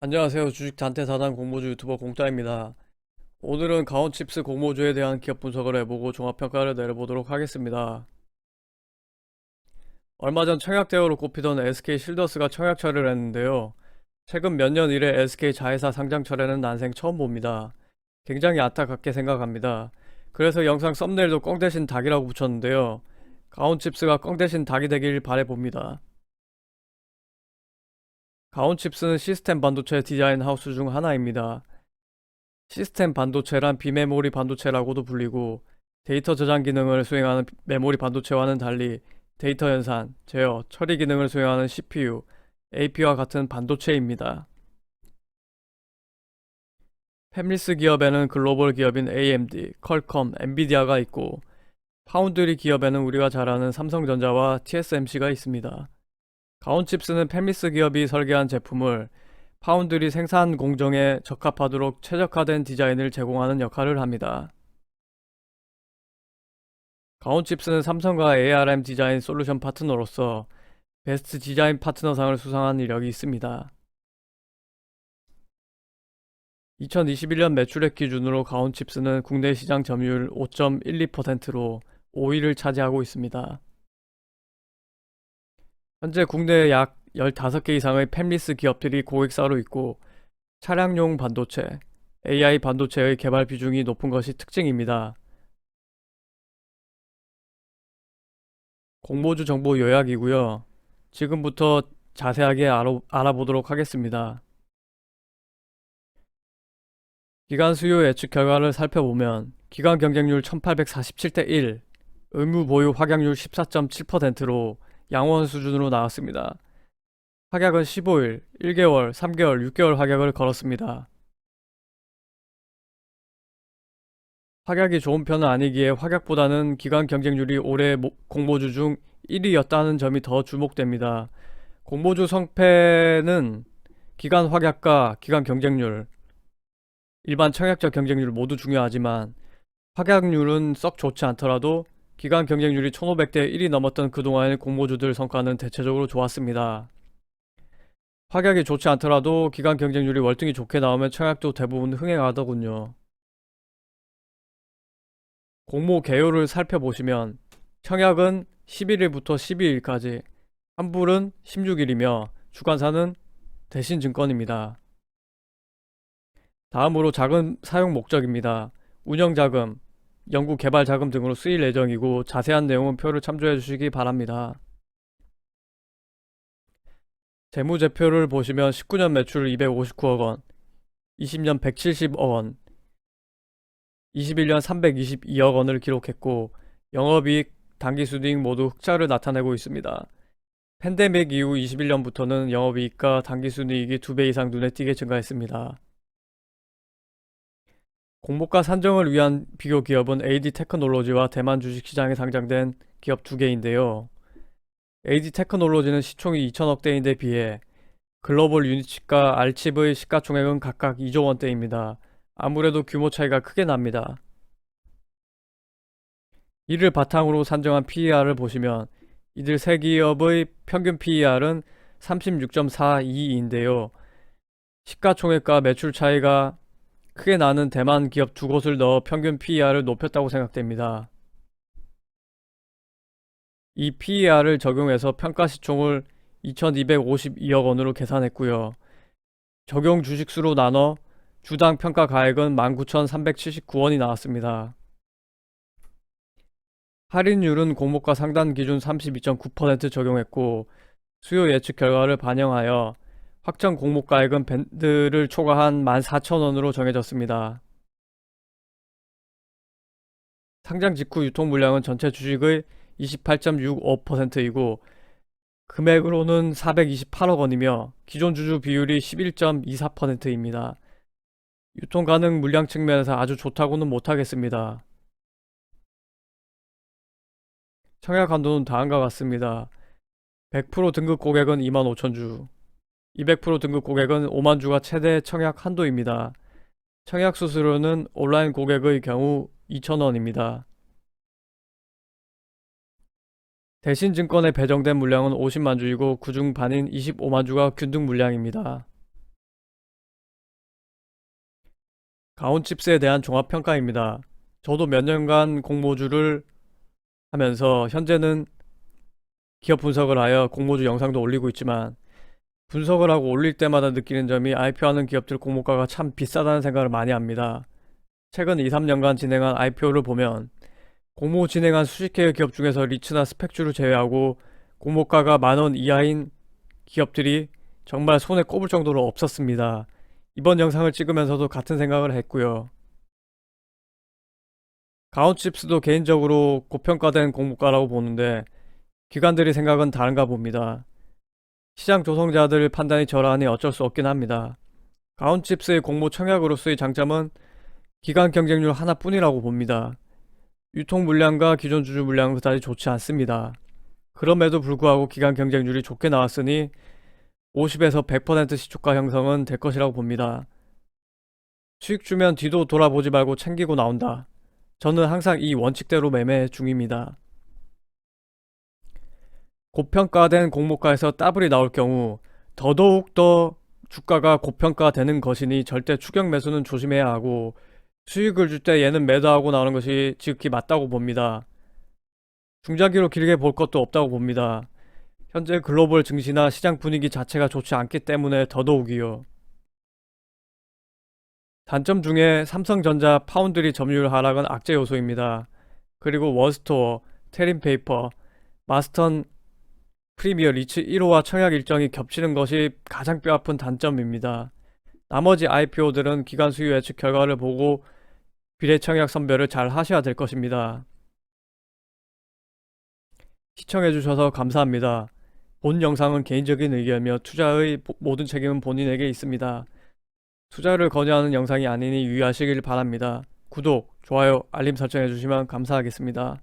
안녕하세요. 주식 단태 사단 공모주 유튜버 공짜입니다. 오늘은 가온칩스 공모주에 대한 기업 분석을 해보고 종합평가를 내려보도록 하겠습니다. 얼마 전 청약대우로 꼽히던 SK 실더스가 청약 철회를 했는데요. 최근 몇 년 이래 SK 자회사 상장 철회는 난생 처음 봅니다. 굉장히 안타깝게 생각합니다. 그래서 영상 썸네일도 꽝 대신 닭이라고 붙였는데요. 가온칩스가 꽝 대신 닭이 되길 바래봅니다. 가온칩스는 시스템 반도체 디자인 하우스 중 하나입니다. 시스템 반도체란 비메모리 반도체라고도 불리고 데이터 저장 기능을 수행하는 메모리 반도체와는 달리 데이터 연산, 제어, 처리 기능을 수행하는 CPU, AP와 같은 반도체입니다. 팹리스 기업에는 글로벌 기업인 AMD, 컬컴, 엔비디아가 있고 파운드리 기업에는 우리가 잘 아는 삼성전자와 TSMC가 있습니다. 가온칩스는 팹리스 기업이 설계한 제품을 파운드리 생산 공정에 적합하도록 최적화된 디자인을 제공하는 역할을 합니다. 가온칩스는 삼성과 ARM 디자인 솔루션 파트너로서 베스트 디자인 파트너상을 수상한 이력이 있습니다. 2021년 매출액 기준으로 가온칩스는 국내 시장 점유율 5.12%로 5위를 차지하고 있습니다. 현재 국내에 약 15개 이상의 팹리스 기업들이 고객사로 있고 차량용 반도체, AI 반도체의 개발 비중이 높은 것이 특징입니다. 공모주 정보 요약이고요. 지금부터 자세하게 알아, 알아보도록 하겠습니다. 기간 수요 예측 결과를 살펴보면 기간 경쟁률 1847대 1, 의무 보유 확약률 14.7%로 양원 수준으로 나왔습니다. 확약은 15일, 1개월, 3개월, 6개월 확약을 걸었습니다. 확약이 좋은 편은 아니기에 확약보다는 기간 경쟁률이 올해 모- 공모주 중 1위였다는 점이 더 주목됩니다. 공모주 성패는 기간 확약과 기간 경쟁률, 일반 청약자 경쟁률 모두 중요하지만 확약률은 썩 좋지 않더라도 기간 경쟁률이 1500대 1이 넘었던 그동안의 공모주들 성과는 대체적으로 좋았습니다. 확약이 좋지 않더라도 기간 경쟁률이 월등히 좋게 나오면 청약도 대부분 흥행하더군요. 공모 개요를 살펴보시면 청약은 11일부터 12일까지, 환불은 16일이며 주관사는 대신증권입니다. 다음으로 자금 사용 목적입니다. 운영자금, 연구 개발 자금 등으로 쓰일 예정이고 자세한 내용은 표를 참조해 주시기 바랍니다. 재무제표를 보시면 19년 매출 259억 원, 20년 170억 원, 21년 322억 원을 기록했고 영업이익, 당기순이익 모두 흑자를 나타내고 있습니다. 팬데믹 이후 21년부터는 영업이익과 당기순이익이 2배 이상 눈에 띄게 증가했습니다. 공모가 산정을 위한 비교 기업은 AD 테크놀로지와 대만 주식시장에 상장된 기업 두 개인데요. AD 테크놀로지는 시총이 2천억 대인데 비해 글로벌 유니칩과 알칩의 시가총액은 각각 2조 원대입니다. 아무래도 규모 차이가 크게 납니다. 이를 바탕으로 산정한 PER을 보시면 이들 세 기업의 평균 PER은 36.42인데요. 시가총액과 매출 차이가 크게 나는 대만 기업 두 곳을 넣어 평균 PER을 높였다고 생각됩니다. 이 PER을 적용해서 평가 시총을 2252억 원으로 계산했고요. 적용 주식수로 나눠 주당 평가 가액은 19,379원이 나왔습니다. 할인율은 공모가 상단 기준 32.9% 적용했고 수요 예측 결과를 반영하여 확정 공모가액은 밴드를 초과한 14,000원으로 정해졌습니다. 상장 직후 유통 물량은 전체 주식의 28.65%이고 금액으로는 428억 원이며 기존 주주 비율이 11.24%입니다. 유통 가능 물량 측면에서 아주 좋다고는 못하겠습니다. 청약 한도는 다음과 같습니다. 100% 등급 고객은 25,000주, 200% 등급 고객은 5만 주가 최대 청약 한도입니다. 청약 수수료는 온라인 고객의 경우 2,000원입니다. 대신 증권에 배정된 물량은 50만 주이고 그중 반인 25만 주가 균등 물량입니다. 가온칩스에 대한 종합평가입니다. 저도 몇 년간 공모주를 하면서 현재는 기업 분석을 하여 공모주 영상도 올리고 있지만 분석을 하고 올릴 때마다 느끼는 점이 IPO하는 기업들 공모가가 참 비싸다는 생각을 많이 합니다. 최근 2, 3년간 진행한 IPO를 보면 공모 진행한 수십 개의 기업 중에서 리츠나 스펙주를 제외하고 공모가가 만원 이하인 기업들이 정말 손에 꼽을 정도로 없었습니다. 이번 영상을 찍으면서도 같은 생각을 했고요. 가온칩스도 개인적으로 고평가된 공모가라고 보는데 기관들의 생각은 다른가 봅니다. 시장 조성자들 판단이 저러하니 어쩔 수 없긴 합니다. 가온칩스의 공모 청약으로서의 장점은 기간 경쟁률 하나뿐이라고 봅니다. 유통 물량과 기존 주주 물량은 그다지 좋지 않습니다. 그럼에도 불구하고 기간 경쟁률이 좋게 나왔으니 50에서 100% 시초가 형성은 될 것이라고 봅니다. 수익 주면 뒤도 돌아보지 말고 챙기고 나온다. 저는 항상 이 원칙대로 매매 중입니다. 고평가된 공모가에서 더블이 나올 경우 더더욱 더 주가가 고평가되는 것이니 절대 추격 매수는 조심해야 하고 수익을 줄 때 얘는 매도하고 나오는 것이 지극히 맞다고 봅니다. 중장기로 길게 볼 것도 없다고 봅니다. 현재 글로벌 증시나 시장 분위기 자체가 좋지 않기 때문에 더더욱이요. 단점 중에 삼성전자 파운드리 점유율 하락은 악재 요소입니다. 그리고 월스토어, 테린페이퍼, 마스턴 프리미어 리츠 1호와 청약 일정이 겹치는 것이 가장 뼈아픈 단점입니다. 나머지 IPO들은 기관 수요 예측 결과를 보고 비례 청약 선별을 잘 하셔야 될 것입니다. 시청해주셔서 감사합니다. 본 영상은 개인적인 의견이며 투자의 보- 모든 책임은 본인에게 있습니다. 투자를 권유하는 영상이 아니니 유의하시길 바랍니다. 구독, 좋아요, 알림 설정해주시면 감사하겠습니다.